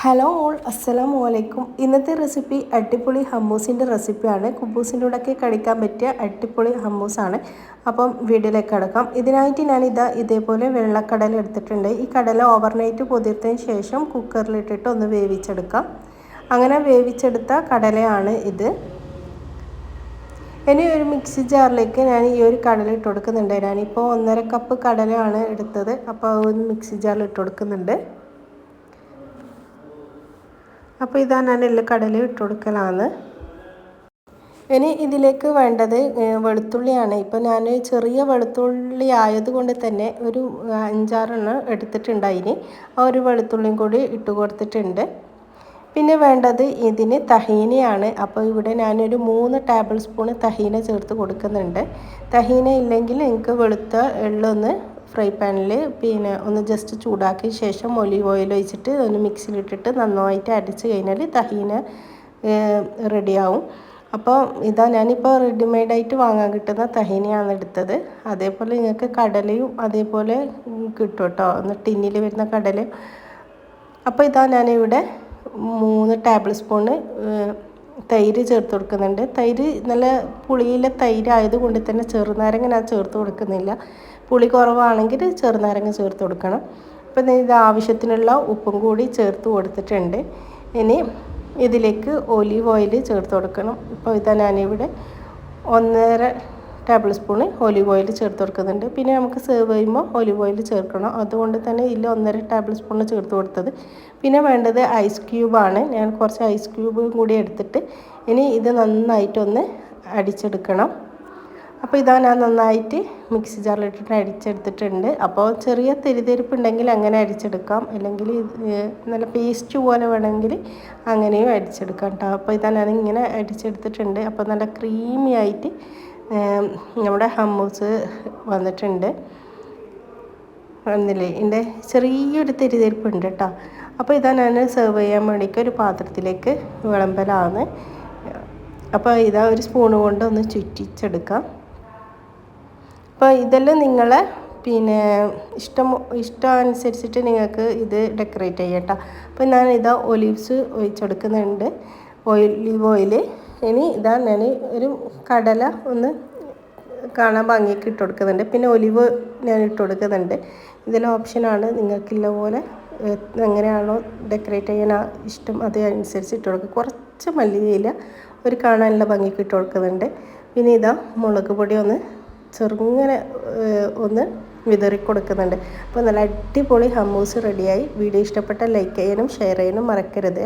Hello all അസ്സലാം വലൈക്കും ഇന്നത്തെ റെസിപ്പി അട്ടിപ്പൊളി ഹമ്മൂസിന്റെ റെസിപ്പിയാണ്. കുബൂസിന്റെ കൂടെയൊക്കെ കഴിക്കാൻ പറ്റിയ അട്ടിപ്പൊളി ഹമ്മൂസാണ്. അപ്പം വീട്ടിലേക്ക് കിടക്കാം. ഇതിനായിട്ട് ഞാൻ ഇതാ ഇതേപോലെ വെള്ളക്കടല എടുത്തിട്ടുണ്ട്. ഈ കടല ഓവർനൈറ്റ് പൊതിർത്തതിന് ശേഷം കുക്കറിലിട്ടിട്ട് ഒന്ന് വേവിച്ചെടുക്കാം. അങ്ങനെ വേവിച്ചെടുത്ത കടലയാണ് ഇത്. ഇനി ഒരു മിക്സി ജാറിലേക്ക് ഞാൻ ഈ ഒരു കടല ഇട്ട് കൊടുക്കുന്നുണ്ട്. ഞാനിപ്പോൾ ഒന്നര കപ്പ് കടലയാണ് എടുത്തത്. അപ്പോൾ ഒന്ന് മിക്സി ജാറിൽ ഇട്ട് കൊടുക്കുന്നുണ്ട്. അപ്പോൾ ഇതാ ഞാൻ എല്ലാം കടല ഇട്ട് കൊടുക്കലാണ് ഇനി ഇതിലേക്ക് വേണ്ടത് വെളുത്തുള്ളിയാണ്. ഇപ്പോൾ ഞാൻ ചെറിയ വെളുത്തുള്ളി ആയതുകൊണ്ട് തന്നെ ഒരു അഞ്ചാറെണ്ണം എടുത്തിട്ടുണ്ടായിന് ആ ഒരു വെളുത്തുള്ളിയും കൂടി ഇട്ട് കൊടുത്തിട്ടുണ്ട്. പിന്നെ വേണ്ടത് ഇതിന് തഹീനയാണ്. അപ്പോൾ ഇവിടെ ഞാനൊരു മൂന്ന് ടേബിൾ സ്പൂൺ തഹീന ചേർത്ത് കൊടുക്കുന്നുണ്ട്. തഹീന ഇല്ലെങ്കിൽ നിങ്ങൾക്ക് വെളുത്ത എള്ളൊന്ന് ഫ്രൈ പാനിൽ പിന്നെ ഒന്ന് ജസ്റ്റ് ചൂടാക്കിയ ശേഷം ഒലിവ് ഓയിൽ ഒഴിച്ചിട്ട് ഒന്ന് മിക്സിയിലിട്ടിട്ട് നന്നായിട്ട് അടിച്ച് കഴിഞ്ഞാൽ തഹീന റെഡിയാവും. അപ്പോൾ ഇതാ ഞാനിപ്പോൾ റെഡിമെയ്ഡായിട്ട് വാങ്ങാൻ കിട്ടുന്ന തഹീനയാണ് എടുത്തത്. അതേപോലെ നിങ്ങൾക്ക് കടലയും അതേപോലെ കിട്ടും കേട്ടോ ഒന്ന് ടിന്നിൽ വരുന്ന കടല. അപ്പോൾ ഇതാ ഞാനിവിടെ മൂന്ന് ടേബിൾ സ്പൂണ് തൈര് ചേർത്ത് കൊടുക്കുന്നുണ്ട്. തൈര് നല്ല പുളിയിലെ തൈര് ആയതുകൊണ്ട് തന്നെ ചെറുനാരങ്ങ ഞാൻ ചേർത്ത് കൊടുക്കുന്നില്ല. പുളി കുറവാണെങ്കിൽ ചെറുനാരങ്ങ ചേർത്ത് കൊടുക്കണം. അപ്പം ഇത് ആവശ്യത്തിനുള്ള ഉപ്പും കൂടി ചേർത്ത് കൊടുത്തിട്ടുണ്ട്. ഇനി ഇതിലേക്ക് ഒലീവ് ഓയിൽ ചേർത്ത് കൊടുക്കണം. ഇപ്പോൾ ഇതാ ഞാനിവിടെ ഒന്നര ടേബിൾ സ്പൂണ് ഒലിവ് ഓയിൽ ചേർത്ത് കൊടുക്കുന്നുണ്ട്. പിന്നെ നമുക്ക് സെർവ് ചെയ്യുമ്പോൾ ഒലിവ് ഓയിൽ ചേർക്കണം. അതുകൊണ്ട് തന്നെ ഇതിൽ ഒന്നര ടേബിൾ സ്പൂണ് ചേർത്ത് കൊടുത്തത്. പിന്നെ വേണ്ടത് ഐസ് ക്യൂബാണ് ഞാൻ കുറച്ച് ഐസ് ക്യൂബും കൂടി എടുത്തിട്ട് ഇനി ഇത് നന്നായിട്ടൊന്ന് അടിച്ചെടുക്കണം. അപ്പോൾ ഇതാ ഞാൻ നന്നായിട്ട് മിക്സി ജാറിലിട്ടിട്ട് അടിച്ചെടുത്തിട്ടുണ്ട്. അപ്പോൾ ചെറിയ തെരിതെരിപ്പ് ഉണ്ടെങ്കിൽ അങ്ങനെ അടിച്ചെടുക്കാം. അല്ലെങ്കിൽ നല്ല പേസ്റ്റ് പോലെ വേണമെങ്കിൽ അങ്ങനെയും അടിച്ചെടുക്കാം കേട്ടോ അപ്പോൾ ഇതാ ഞാൻ ഇങ്ങനെ അടിച്ചെടുത്തിട്ടുണ്ട്. അപ്പോൾ നല്ല ക്രീമി ആയിട്ട് നമ്മുടെ ഹമ്മൂസ് വന്നിട്ടുണ്ട്. വന്നില്ലേ? എന്റെ ചെറിയൊരു തെരിതെരിപ്പുണ്ട് കേട്ടോ. അപ്പോൾ ഇതാ ഞാൻ സെർവ് ചെയ്യാൻ വേണ്ടിയിട്ട് ഒരു പാത്രത്തിലേക്ക് വിളമ്പലാണ്. അപ്പോൾ ഇതാ ഒരു സ്പൂൺ കൊണ്ട് ഒന്ന് ചുറ്റിച്ചെടുക്കാം. അപ്പോൾ ഇതെല്ലാം നിങ്ങളെ പിന്നെ ഇഷ്ടം ഇഷ്ടം അനുസരിച്ചിട്ട് നിങ്ങൾക്ക് ഇത് ഡെക്കറേറ്റ് ചെയ്യാം കേട്ടോ. അപ്പോൾ ഞാൻ ഇതാ ഒലീവ്സ് ഒഴിച്ചെടുക്കുന്നുണ്ട്. Olive oil. ഇനി ഇതാ ഞാൻ ഒരു കടല ഒന്ന് കാണാൻ ഭംഗിയൊക്കെ ഇട്ട് കൊടുക്കുന്നുണ്ട്. പിന്നെ ഒലിവ് ഞാൻ ഇട്ട് കൊടുക്കുന്നുണ്ട്. ഇതിൽ ഓപ്ഷനാണ് നിങ്ങൾക്കില്ല പോലെ എങ്ങനെയാണോ ഡെക്കറേറ്റ് ചെയ്യാൻ ഇഷ്ടം അതനുസരിച്ച് ഇട്ട് കൊടുക്കുക. കുറച്ച് മല്ലിയില ഒരു കാണാനുള്ള ഭംഗിക്ക് ഇട്ട് കൊടുക്കുന്നുണ്ട്. പിന്നെ ഇതാ മുളക് പൊടി ഒന്ന് ചെറുങ്ങനെ ഒന്ന് വിതറി കൊടുക്കുന്നുണ്ട്. അപ്പോൾ നല്ല അടിപൊളി ഹമ്മൂസ് റെഡിയായി വീഡിയോ ഇഷ്ടപ്പെട്ട ലൈക്ക് ചെയ്യാനും ഷെയർ ചെയ്യാനും മറക്കരുത്.